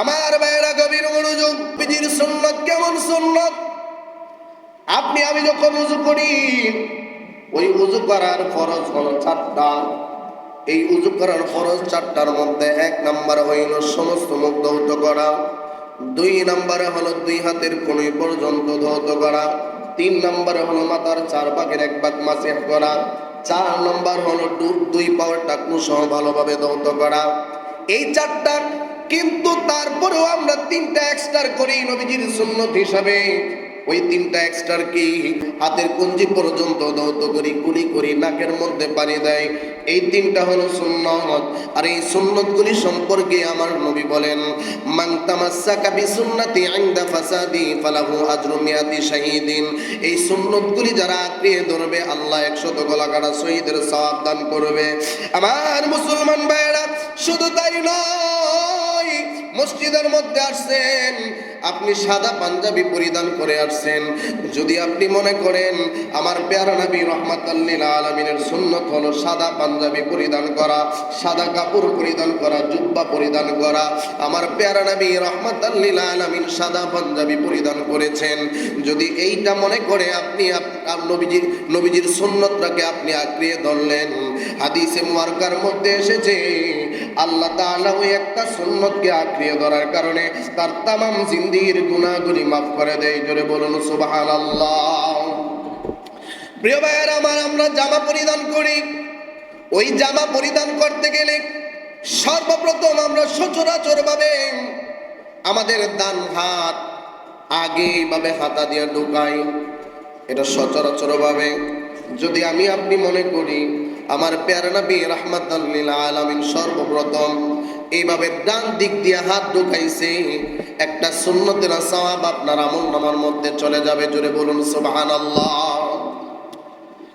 আমার ভাইয়েরা গভীর মনোযোগ বিজির সুন্নত কেমন সুন্নত? আপনি, আমি যখন উজু করি, ওই উজু করার ফরজ হলো চারটা। এই উজু করার ফরজ চারটার মধ্যে এক নাম্বার হইল সমস্ত মুখ ধৌত করা, দুই নম্বরে হলো দুই হাতের কনুই পর্যন্ত ধৌত করা, তিন নম্বরে হলো মাথার চার ভাগের এক ভাগ মাসিহ করা, চার নম্বর হলো দুই পাওয়ার টাকু সহ ভালোভাবে ধৌত করা। এই চারটা কিন্তু তারপরেও আমরা তিনটা এক্সট্রা করি নবীজির সুন্নত হিসাবে। ওই তিনটা এক্সট্রার কি হাতের কুঞ্জি পর্যন্ত দৌত করি, কুলি করি, নাকের মধ্যে পানি দেয়। এই তিনটা হলো সুন্নত। আর এই সুন্নতগুলি সম্পর্কে আমার নবী বলেন, মান তামাসসাকা বিসুন্নতি ইনদা ফাসাদি ফালাহু আজরু শাহীদিন। এই যারা আঁকড়িয়ে ধরবে, আল্লাহ একশত গলা কাটা শহীদের সওয়াব দান করবে। আমার মুসলমান ভাইয়েরা, শুধু তাই নয় মসজিদের মধ্যে আসছেন, আপনি সাদা পাঞ্জাবি পরিধান করে আসছেন। যদি আপনি মনে করেন, আমার পেয়ারা নবী রহমাতাল্লিল আলমিনের সুন্নত হলো সাদা পাঞ্জাবি পরিধান করা, সাদা কাপড় পরিধান করা, জুব্বা পরিধান করা, আমার পেয়ারা নবী রহমাতাল্লিল আলমিন সাদা পাঞ্জাবি পরিধান করেছেন। যদি এইটা মনে করে আপনি আপ- আপ- নবীজির নবীজির সুন্নতটাকে আপনি আঁকড়িয়ে ধরলেন। হাদিসে মুয়ারকার মধ্যে এসেছে আল্লাহ তাআলা ওই একটা সুন্নতকে আঁকড়িয়ে ধরার কারণে তার তামাম জিন্দির গুনাহগুলি মাফ করে দেয়। জোরে বলুন, সুবহানাল্লাহ। প্রিয় ভাইয়ের আমার, আমরা জামা পরিধান করি। ওই জামা পরিধান করতে গেলে সর্বপ্রথম আমরা সচরাচর ভাবে আমাদের ডান হাত আগে এইভাবে হাতা দিয়ে ঢুকাই। এটা সচরাচর ভাবে যদি আমি আপনি মনে করি আমার পেয়ারা নবী রাহমাতাল্লিল আলামিন সর্বপ্রথম এইভাবে ডান দিক দিয়ে হাত ঢুকাইছে। একটা সুন্নতের সওয়াব আপনার আমল নামার মধ্যে চলে যাবে। জোরে বলুন, সুবহানাল্লাহ।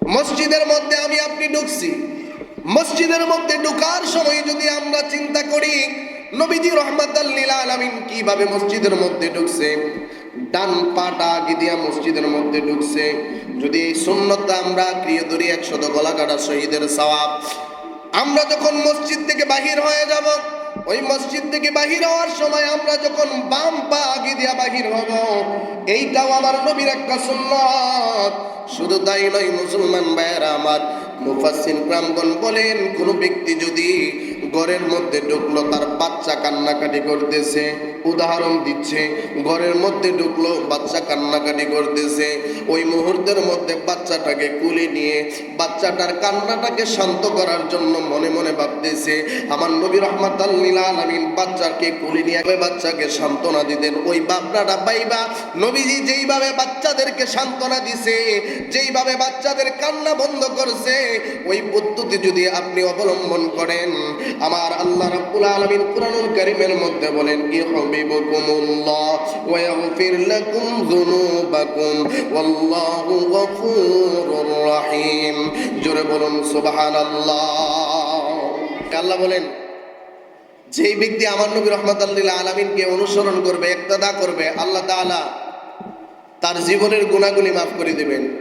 মসজিদের মধ্যে আমি আপনি ঢুকছি। মসজিদের মধ্যে ঢুকার সময় যদি আমরা চিন্তা করি, নবীজি রহমাতাল্লিল আলামিন কীভাবে মসজিদের মধ্যে ঢুকছে? ডান পাটা আগে দিয়া মসজিদের মধ্যে ঢুকছে। যদি এই সুন্নতটা আমরা ক্রিয় ধরি একশত গলা কাটা শহীদের সওয়াব। আমরা যখন মসজিদ থেকে বাহির হয়ে যাব, ওই মসজিদ থেকে বাহির হওয়ার সময় আমরা যখন বাম পা আগে দিয়া বাহির হব, এইটাও আমার নবীর একটা সুন্নত। শুধু তাই নয়, মুসলমান ভাইয়েরা আমার মুফাসিন প্রাঙ্গন বলেন, কোনো ব্যক্তি যদি ঘরের মধ্যে ঢুকলো, তার বাচ্চা কান্নাকাটি করতেছে। উদাহরণ দিচ্ছে, ঘরের মধ্যে ঢুকলো, বাচ্চা কান্নাকাটি করতেছে। ওই মুহূর্তের মধ্যে বাচ্চাটাকে কুলে নিয়ে, বাচ্চাটার কান্নাটাকে শান্ত করার জন্য মনে মনে ভাবতেছে, আমার নবী রহমাত আলামিন বাচ্চাকে কুলে নিয়ে বাচ্চাকে সান্ত্বনা দিতেন। ওই বাপনাটা পাইবা নবীজি যেইভাবে বাচ্চাদেরকে সান্ত্বনা দিছে, যেইভাবে বাচ্চাদের কান্না বন্ধ করছে, ওই পদ্ধতি যদি আপনি অবলম্বন করেন আমার আল্লাহ রাব্বুল আলামিন কুরআনুল কারীমের মধ্যে বলেন ইউহিব্বুকুমুল্লাহ ওয়া ইয়াগফির লাকুম যুনুবাকুম, ওয়াল্লাহু গফুরুর রহিম। জোরে বলুন, সুবহানাল্লাহ। আল্লাহ বলেন, যেই ব্যক্তি আমার নবী রহমতাল্লিল আলমিনকে অনুসরণ করবে, একতাদা করবে, আল্লাহ তাআলা তার জীবনের গুণাগুলি মাফ করে দেবেন।